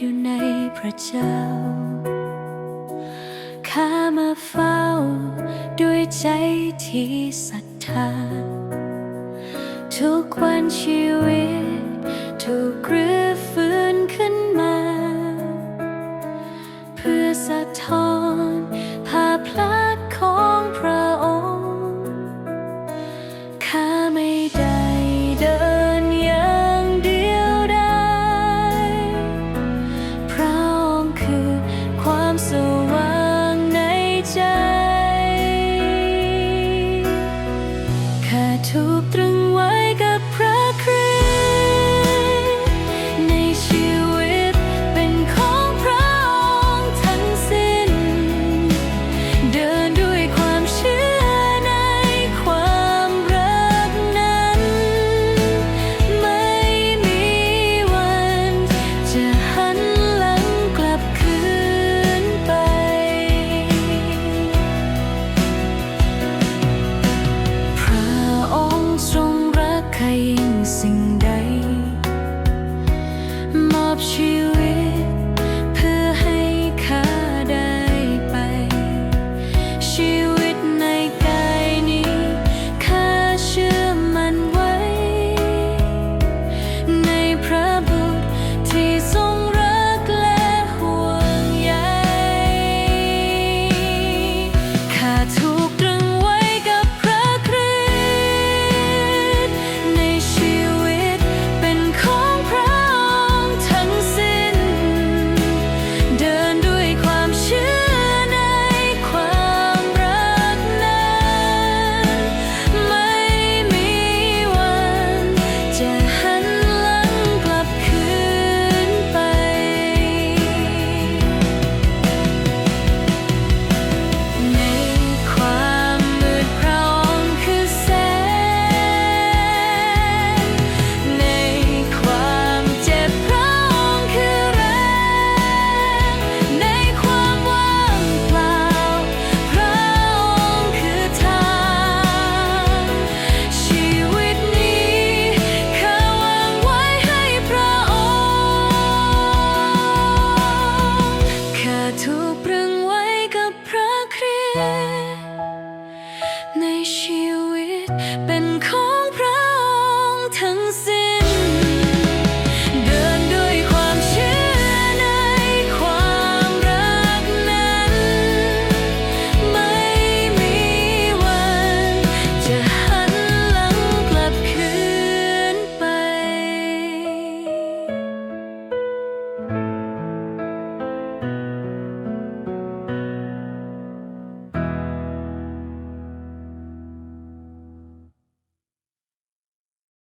อยู่ในพระเจ้า ข้ามาเฝ้าด้วยใจที่ศรัทธา ทุกวันชีวิตทุกเรื่ took through up, she Been